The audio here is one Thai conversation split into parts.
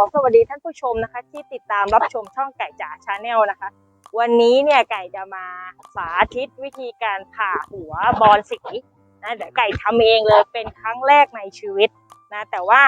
ขอสวัสดีท่านผู้ชมนะคะ ที่ติดตามรับชมช่องไก่จ๋าชาแนลนะคะ วันนี้เนี่ยไก่จะมาสาธิตวิธีการผ่าหัวบอลสีนะเดี๋ยวไก่ทำเองเลยเป็นครั้งแรกในชีวิตนะแต่ว่า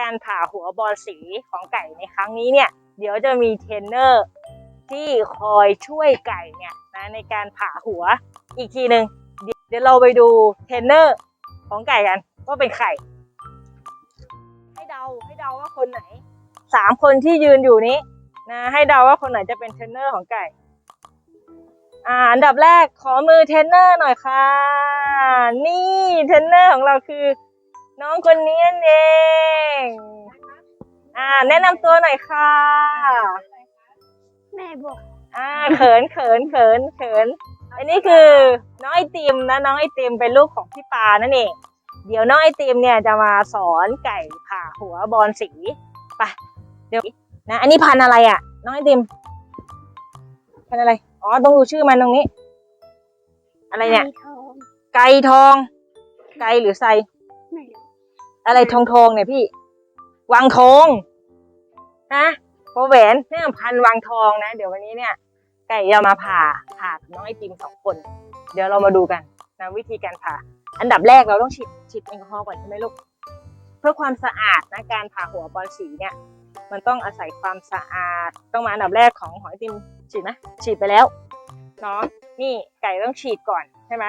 การผ่าหัวบอลสีของไก่ในครั้งนี้เนี่ยเดี๋ยวจะมีเทรนเนอร์ที่คอยช่วยไก่เนี่ยนะในการผ่าหัวอีกทีหนึ่งเดี๋ยวเดี๋ยวเราไปดูเทรนเนอร์ของไก่กันว่าเป็นใครให้เดาให้เดาว่าคนไหน สามคนที่ยืนอยู่นี้นะให้เดาว่าคนไหนจะเป็นเทรนเนอร์ของไก่อ่าอันดับแรกขอมือเทรนเนอร์หน่อยค่ะ นี่เทรนเนอร์ของเราคือ น้องคนนี้นั่นเองอ่า แนะนำตัวหน่อยค่ะแม่บอกอ่าเขินเขินเขินเขินอันนี้คือน้องไอติมนะน้องไอติมเป็นลูกของพี่ปานั่นเอง เดี๋ยวน้องไอติมเนี่ยจะมาสอนไก่ผ่าหัวบอลสีไป เดี๋ยวนะ อันนี้พันธุ์อะไรอะ น้องไอติมพันธุ์อะไร อ๋อ ต้องดูชื่อมันตรงนี้ อะไรเนี่ย ทองไก่ทอง ไก่หรือไซ ไม่รู้อะไรทองทองๆเนี่ยพี่วังทองฮะโปรแหวนเนี่ยพันวังทองนะ เดี๋ยววันนี้เนี่ยไก่จะมาผ่าผ่ากับน้องไอติมสองคน เดี๋ยวเรามาดูกันนะวิธีการผ่า อันดับแรกเราต้องฉีดฉีดแอลกอฮอล์ก่อนใช่ไหมลูกเพื่อความสะอาดนะการผ่าหัวบอลสีเนี่ย มันต้องอาศัยความสะอาด ต้องมาอันดับแรกของหอยติมฉีดไหมฉีดไปแล้วเนาะนี่ไก่ต้องฉีดก่อนใช่ไหม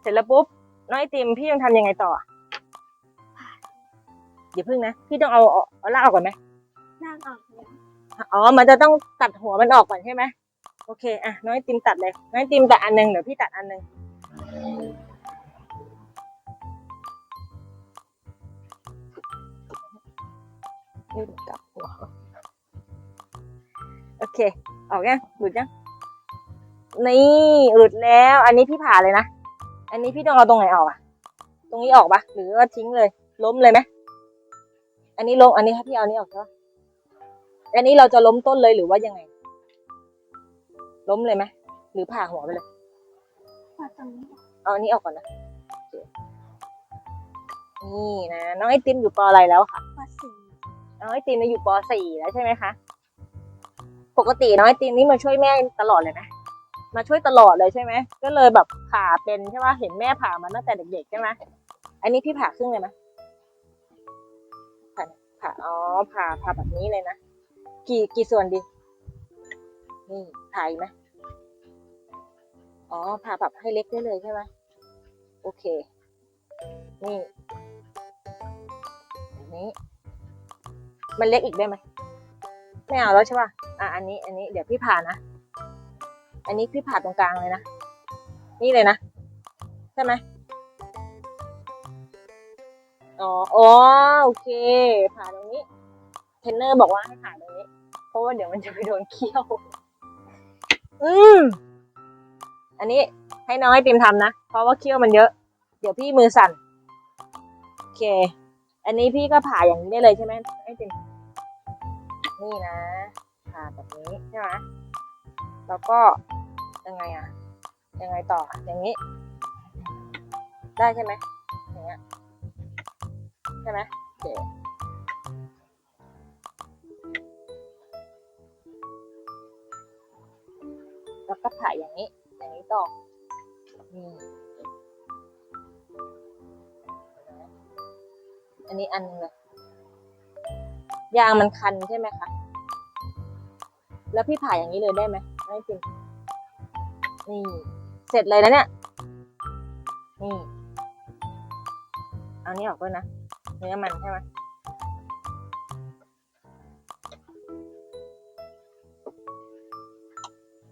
เสร็จแล้วปุ๊บน้องไอติมพี่ต้องทำยังไงต่ออย่าพึ่งนะพี่ต้องเอาเอาเอาลากออกก่อนไหมนั่งออกแล้วอ๋อ มันจะต้องตัดหัวมันออกก่อนใช่ไหมโอเคอะน้องไอติมตัดเลย น้องไอติมตัดอันหนึงเดี๋ยวพี่ตัดอันหนึง นี่กลับหัวโอเค ออกยังหลุดยังนี่หลุดแล้ว อันนี้พี่ผ่าเลยนะ อันนี้พี่ต้องเอาตรงไหนออกอะตรงนี้ออกปะหรือว่าทิ้งเลย ล้มเลยไหมอันนี้ลงอันนี้ให้พี่เอานี้ออกใช่ปะอันนี้เราจะล้มต้นเลยหรือว่ายังไง ล้มเลยไหมหรือผ่าหัวไปเลยมาตรงนี้เอาอันนี้ออกก่อนนะนี่นะน้องไอติมอยู่ปออะไรแล้วคะว่าสี่ น้องไอติมเนี่ยอยู่ปสี่แล้วใช่ไหมคะ ปกติน้องไอติมนี่มาช่วยแม่ตลอดเลยนะ มาช่วยตลอดเลยใช่ไหม ก็เลยแบบผ่าเป็นใช่ไหมเห็นแม่ผ่ามาตั้งแต่เด็กๆใช่ไหมอันนี้พี่ผ่าครึ่งเลยไหมผ่าผ่า อ๋อ ผ่า ผ่าแบบนี้เลยนะ กี่ กี่ส่วนดี นี่ผ่าอีกไหมอ๋อ ผ่าแบบให้เล็กได้เลยใช่ไหมโอเค นี่แบบนี้ มันเล็กอีกได้ไหมไม่เอาแล้วใช่ป่ะอะอันนี้ อันนี้เดี๋ยวพี่ผ่านะ อันนี้พี่ผ่าตรงกลางเลยนะ นี่เลยนะ ใช่ไหมอ๋ออ๋อโอเค ผ่าตรงนี้ เทรนเนอร์บอกว่าให้ผ่าตรงนี้ เพราะว่าเดี๋ยวมันจะไปโดนเขี้ยว อืมอันนี้ให้น้องไอติมทำนะ เพราะว่าเขี้ยวมันเยอะ เดี๋ยวพี่มือสั่น โอเค อันนี้พี่ก็ผ่าอย่างนี้ได้เลยใช่ไหมไอติมนี่นะผ่าแบบนี้ใช่ไหมแล้วก็ยังไงอะยังไงต่ออย่างนี้ ได้ใช่ไหมอย่างเงี้ยใช่ไหมโอเคแล้วก็ผ่าอย่างนี้ อย่างนี้ต่อนี่ อันนี้อันหนึงเลยยางมันคันใช่ไหมคะ แล้วพี่ผ่าอย่างนี้เลยได้ไหมไม่จริงนี่ เสร็จเลยนะเนี่ย นี่ เอานี้ออกด้วยนะ เนื้อมันใช่ไหม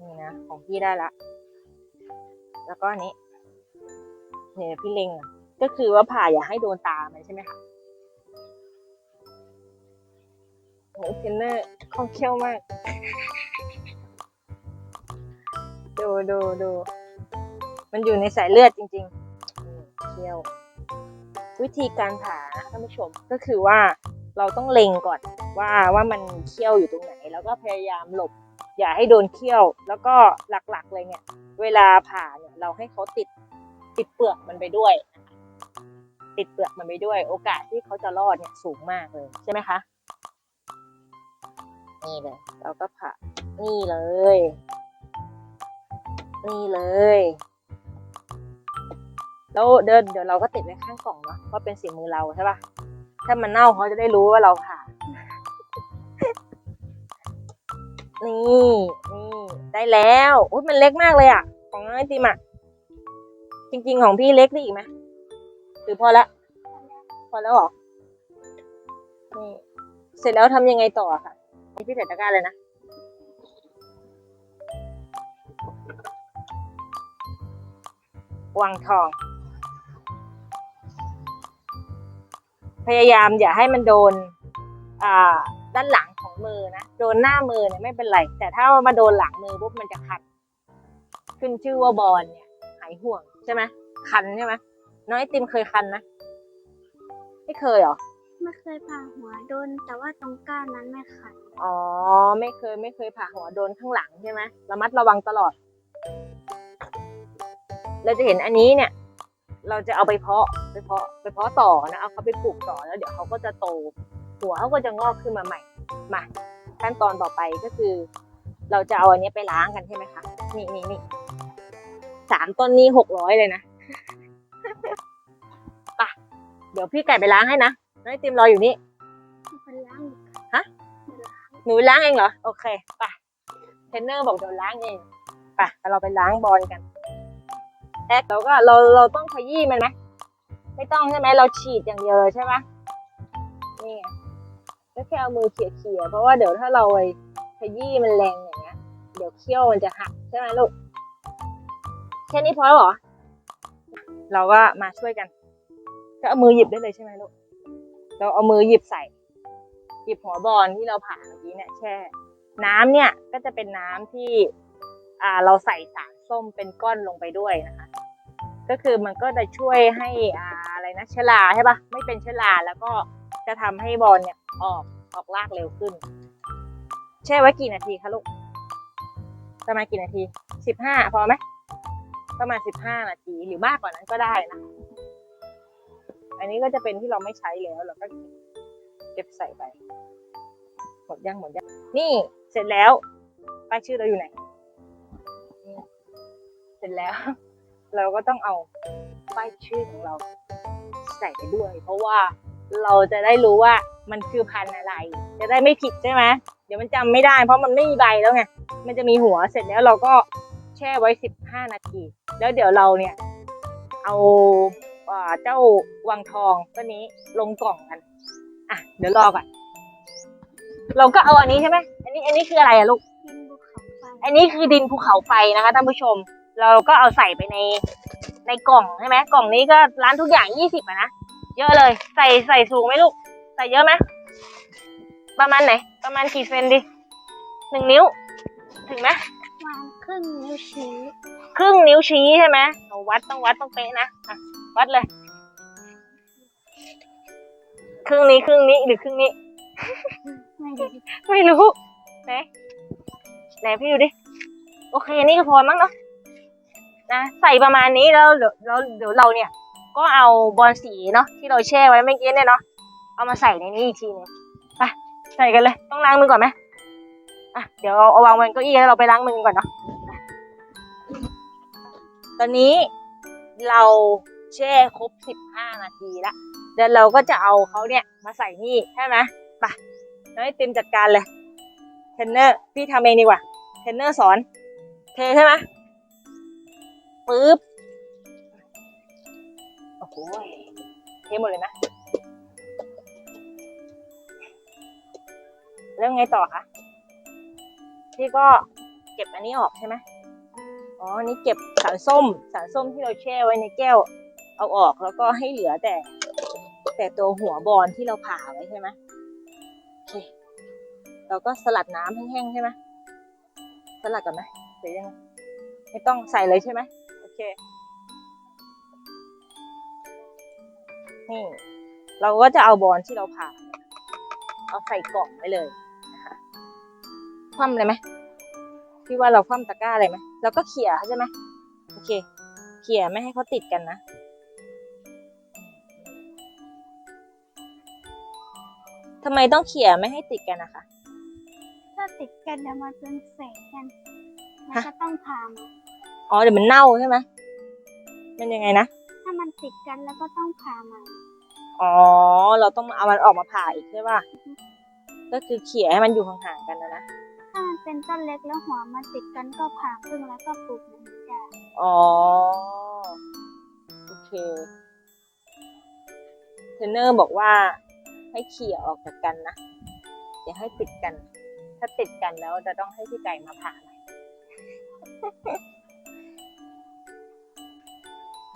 นี่นะ ของพี่ได้ละ แล้วก็อันนี้ เนี่ยพี่เล็งก็คือว่าผ่าอย่าให้โดนตามันใช่ไหมคะ โอเทรนเนอร์คล่องเขี้ยวมาก ดูดูดู มันอยู่ในสายเลือดจริงๆเขี้ยว วิธีการผ่าท่านผู้ชมก็คือว่าเราต้องเล็งก่อนว่าว่ามันเขี้ยวอยู่ตรงไหน แล้วก็พยายามหลบ อย่าให้โดนเขี้ยว แล้วก็หลักๆเลยเนี่ย เวลาผ่าเนี่ยเราให้เขาติดติดเปลือกมันไปด้วย ติดเปลือกมันไปด้วย โอกาสที่เขาจะรอดเนี่ยสูงมากเลยใช่ไหมคะ นี่เลย เราก็ผ่านี่เลย นี่เลยแล้วเดินเดี๋ยวเราก็ติดไว้ข้างกล่องเนาะว่าเป็นสีมือเราใช่ปะถ้ามันเน่าเขาจะได้รู้ว่าเราผ่านี่นี่ได้แล้วอุ้ยมันเล็กมากเลยอะ ของน้องไอติมอะจริง ๆ ของพี่เล็กได้อีกไหมหรือพอละพอแล้วหรอนี่เสร็จแล้วทำยังไงต่ออะคะ นี่พี่ใส่ตะกร้าเลยนะวางทอง พยายามอย่าให้มันโดนด้านหลังของมือนะโดนหน้ามือเนี่ยไม่เป็นไร แต่ถ้ามาโดนหลังมือปุ๊บมันจะคันขึ้นชื่อว่าบอลเนี่ย หายห่วงใช่ไหมคันใช่ไหมน้องไอติมเคยคันไหมไม่เคยเหรอ ไม่เคยผ่าหัวโดน แต่ว่าตรงก้านนั้นไม่ขัดอ๋อ ไม่เคยไม่เคยผ่าหัวโดนข้างหลังใช่ไหมระมัดระวังตลอด เราจะเห็นอันนี้เนี่ย เราจะเอาไปเพาะไปเพาะไปเพาะต่อนะเอาเขาไปปลูกต่อแล้วเดี๋ยวเขาก็จะโต หัวเขาก็จะงอกขึ้นมาใหม่มาขั้นตอนต่อไปก็คือ เราจะเอาอันนี้ไปล้างกันใช่ไหมคะนี่นี่นี่สามต้นนี้หกร้อยเลยนะไปเดี๋ยวพี่ไก่ไปล้างให้นะ น้องไอติมรออยู่นี่ไม่เป็นล้างอีกฮะหนูล้างเองเหรอ โอเคไปเทรนเนอร์บอกเดี๋ยวล้างเองไปแต่เราไปล้างบอลกันแอ๊กเราก็เราเราต้องขยี้มันไหมไม่ต้องใช่ไหมเราฉีดอย่างเดียวเลยใช่ไหมนี่ไงก็แค่เอามือเขี่ยๆเพราะว่าเดี๋ยวถ้าเราไปขยี้มันแรงอย่างเงี้ยเดี๋ยวเขี้ยวมันจะหักใช่ไหมลูกแค่นี้พอแล้วเหรอ เราก็มาช่วยกัน ก็เอามือหยิบได้เลยใช่ไหมลูก เราเอามือหยิบใส่ หยิบหัวบอลที่เราผ่าเมื่อกี้เนี่ยแช่ น้ำเนี่ยก็จะเป็นน้ำที่อ่าเราใส่สารส้มเป็นก้อนลงไปด้วยนะคะ ก็คือมันก็จะช่วยให้อ่าอะไรนะเชื้อราใช่ปะไม่เป็นเชื้อราแล้วก็จะทำให้บอลเนี่ยออกออกรากเร็วขึ้น แช่ไว้กี่นาทีคะลูกประมาณกี่นาทีสิบห้าพอไหมประมาณสิบห้านาทีหรือมากกว่านั้นก็ได้นะ อันนี้ก็จะเป็นที่เราไม่ใช้แล้วเราก็เก็บใส่ไปหมดยังหมดยังนี่เสร็จแล้วป้ายชื่อเราอยู่ไหนเสร็จแล้ว เราก็ต้องเอาป้ายชื่อของเราใส่ไปด้วย เพราะว่าเราจะได้รู้ว่ามันคือพันธุ์อะไร จะได้ไม่ผิดใช่ไหมเดี๋ยวมันจำไม่ได้ เพราะมันไม่มีใบแล้วไงมันจะมีหัวเสร็จแล้วเราก็แช่ไว้สิบห้านาที แล้วเดี๋ยวเราเนี่ย เอา เจ้าวังทองตัวนี้ลงกล่องกัน อะ เดี๋ยวรอก่อน เราก็เอาอันนี้ใช่ไหมอันนี้ อันนี้คืออะไรอะลูกเป็นภูเขาไฟอันนี้คือดินภูเขาไฟนะคะท่านผู้ชม เราก็เอาใส่ไปในในกล่องใช่ไหมกล่องนี้ก็ร้านทุกอย่างยี่สิบอะนะ เยอะเลย ใส่ใส่สูงไหมลูก ใส่เยอะไหมประมาณไหน ประมาณกี่เซนดิหนึ่งนิ้ว ถึงไหมวางครึ่งนิ้วชี้ ครึ่งนิ้วชี้ใช่ไหมเอาวัดต้องวัดต้องเป๊ะนะอะ วัดเลย ครึ่งนี้ครึ่งนี้หรือครึ่งนี้ไม่ดีไม่รู้ ไหน ไหนพี่ดูดิ โอเค นี่ก็พอมั้งเนาะ นะ ใส่ประมาณนี้แล้วเดี๋ยวเราเดี๋ยวเราเนี่ย ก็เอาบอลสีเนาะที่เราแช่ไว้เมื่อกี้เนี่ยเนาะ เอามาใส่ในนี้อีกทีหนึงไปใส่กันเลย ต้องล้างมือก่อนไหมอะ เดี๋ยวเอาเอาวางบนเก้าอี้แล้วเราไปล้างมือก่อนเนาะ ตอนนี้เรา แช่ครบสิบห้านาทีละเดี๋ยวเราก็จะเอาเขาเนี่ยมาใส่นี่ใช่ไหมไปแล้วให้ติมจัดการเลยเทรนเนอร์พี่ทำเองดีกว่าเทรนเนอร์สอนเทใช่ไหมปึ๊บโอ้โหเทหมดเลยนะแล้วไงต่อคะพี่ก็เก็บอันนี้ออกใช่ไหมอ๋อนนี้เก็บสารส้ม สารส้มที่เราแช่ไว้ในแก้ว เอาออกแล้วก็ให้เหลือแต่ แต่ตัวหัวบอลที่เราผ่าไว้ใช่ไหมโอเคเราก็สลัดน้ำแห้งๆใช่ไหมสลัดก่อนไหมหรือยังไงไม่ต้องใส่เลยใช่ไหมโอเคนี่เราก็จะเอาบอลที่เราผ่าเนี่ยเอาใส่กล่องไว้เลยนะคะคว่ำเลยไหมพี่ว่าเราคว่ำตะกร้าเลยไหมเราก็เขี่ยใช่ไหมโอเค เขี่ยไม่ให้เขาติดกันนะ ทำไมต้องเขี่ยไม่ให้ติดกันนะคะ ถ้าติดกันเดี๋ยวมันเป็นแสงกันแล้วก็ต้องผ่ามาอ๋อเดี๋ยวมันเน่าใช่ไหมมันยังไงนะ ถ้ามันติดกันแล้วก็ต้องผ่ามาอ๋อ เราต้องเอามันออกมาผ่าอีกใช่ป่ะ ก็คือเขี่ยให้มันอยู่ห่างๆกันนะนะ ถ้ามันเป็นต้นเล็กแล้วหัวมันติดกันก็ผ่าครึ่งแล้วก็ปลูกมันจะอ๋อ โอเค เทรนเนอร์บอกว่า ให้เขี่ยออกจากกันนะอย่าให้ติดกัน ถ้าติดกันแล้วจะต้องให้พี่ไก่มาผ่าใหม่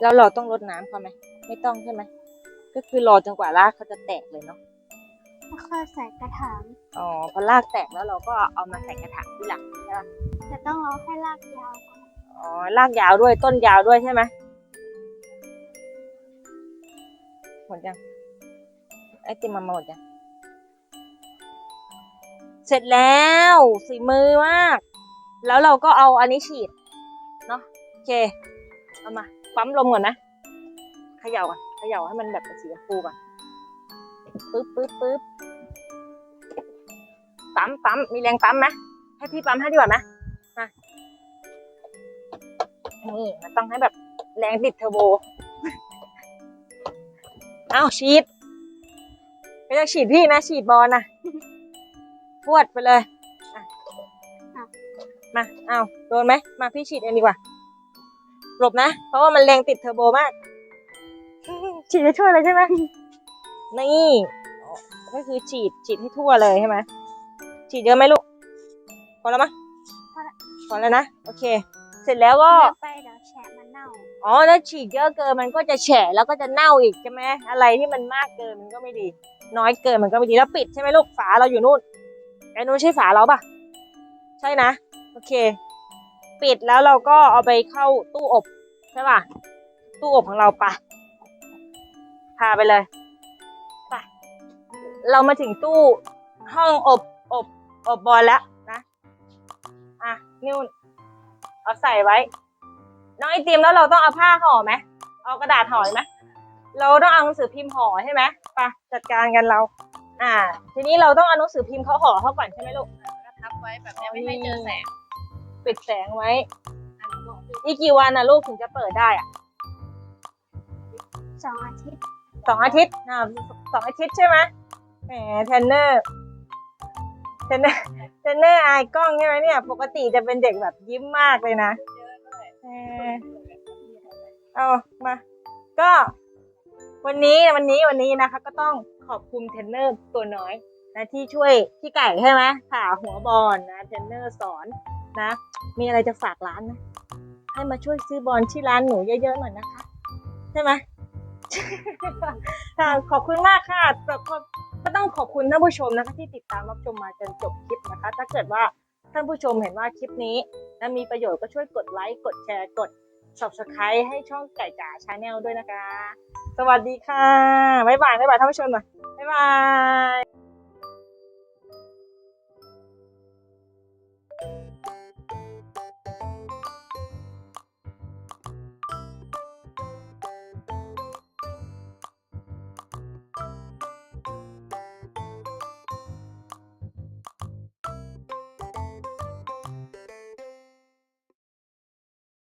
แล้วเราต้องรดน้ำเขาไหมไม่ต้องใช่ไหมก็คือรอจนกว่ารากเขาจะแตกเลยเนาะแล้วค่อยใส่กระถางอ๋อพอรากแตกแล้วเราก็เอามาใส่กระถางที่หลังใช่ปะแต่ต้องเอาให้รากยาวก่อนอ๋อรากยาวด้วยต้นยาวด้วยใช่ไหมหมดยัง ไอติมมาหมดยังเสร็จแล้วสีมือมาก แล้วเราก็เอาอันนี้ฉีด เนาะโอเค เอามา ปั๊มลมก่อนนะเขย่าก่อนเขย่าให้มันแบบเป็นสีชมพูก่อนปึ๊บปึ๊บปึ๊บปั๊มปั๊มมีแรงปั๊มไหมให้พี่ปั๊มให้ดีกว่าไหมมานี่มันต้องให้แบบแรงติดเทอร์โบ เอาฉีด ไม่ต้องฉีดพี่นะฉีดบอลนะพวดไปเลยอะมาเอาโดนไหมมาพี่ฉีดเองดีกว่า หลบนะ เพราะว่ามันแรงติดเทอร์โบมาก ฉีดให้ทั่วเลยใช่ไหมนี่อ๋อก็คือฉีดฉีดให้ทั่วเลยใช่ไหมฉีดเยอะไหมลูกพอแล้วมั้ยพอแล้วนะ โอเค เสร็จแล้วก็เยอะไปเดี๋ยวแฉะมันเน่า อ๋อถ้าฉีดเยอะเกินมันก็จะแฉะแล้วก็จะเน่าอีกใช่ไหมอะไรที่มันมากเกินมันก็ไม่ดี น้อยเกินมันก็ไม่ดีแล้วปิดใช่ไหมลูกฝาเราอยู่นู่นไอ้นู้นใช่ฝาเราปะใช่นะโอเค ปิดแล้วเราก็เอาไปเข้าตู้อบใช่ปะตู้อบของเราปะพาไปเลยไปเรามาถึงตู้ห้องอบอบอบบอลแล้วนะอะนิ่วเอาใส่ไว้ น้องไอติมแล้วเราต้องเอาผ้าห่อไหมเอากระดาษห่อไหมเราต้องเอาหนังสือพิมพ์ห่อใช่ไหมไปจัดการกันเรา อ่า ทีนี้เราต้องเอาหนังสือพิมพ์เขาห่อเขาก่อนใช่ไหมลูกก็ทับไว้แบบเนี้ยไม่ให้เจอแสง ปิดแสงไว้อันนี้บอกคืออีกกี่วันนะลูกถึงจะเปิดได้อะสองอาทิตย์สองอาทิตย์อ่าสองอาทิตย์ใช่ไหมแหมเทรนเนอร์เทรนเนอร์เทรนเนอร์อายกล้องใช่ไหมเนี่ย ปกติจะเป็นเด็กแบบยิ้มมากเลยนะ เออเอามา ก็ วันนี้วันนี้วันนี้นะคะ ก็ต้องขอบคุณเทรนเนอร์ตัวน้อยนะที่ช่วยพี่ไก่ใช่ไหมผ่าหัวบอลนะเทรนเนอร์สอนนะ มีอะไรจะฝากร้านนะให้มาช่วยซื้อบอลที่ร้านหนูเยอะๆหน่อยนะคะ ใช่ไหมค่ะขอบคุณมากค่ะแต่ก็ต้องขอบคุณท่านผู้ชมนะคะที่ติดตามรับชมมาจนจบคลิปนะคะ ถ้าเกิดว่า ท่านผู้ชมเห็นว่าคลิปนี้นะมีประโยชน์ก็ช่วยกดไลค์ กดแชร์ กด subscribe ให้ช่องไก่จ๋าชาแนลด้วยนะคะ สวัสดีค่ะ บ๊ายบาย บ๊ายบายท่านผู้ชมหน่อยบ๊ายบาย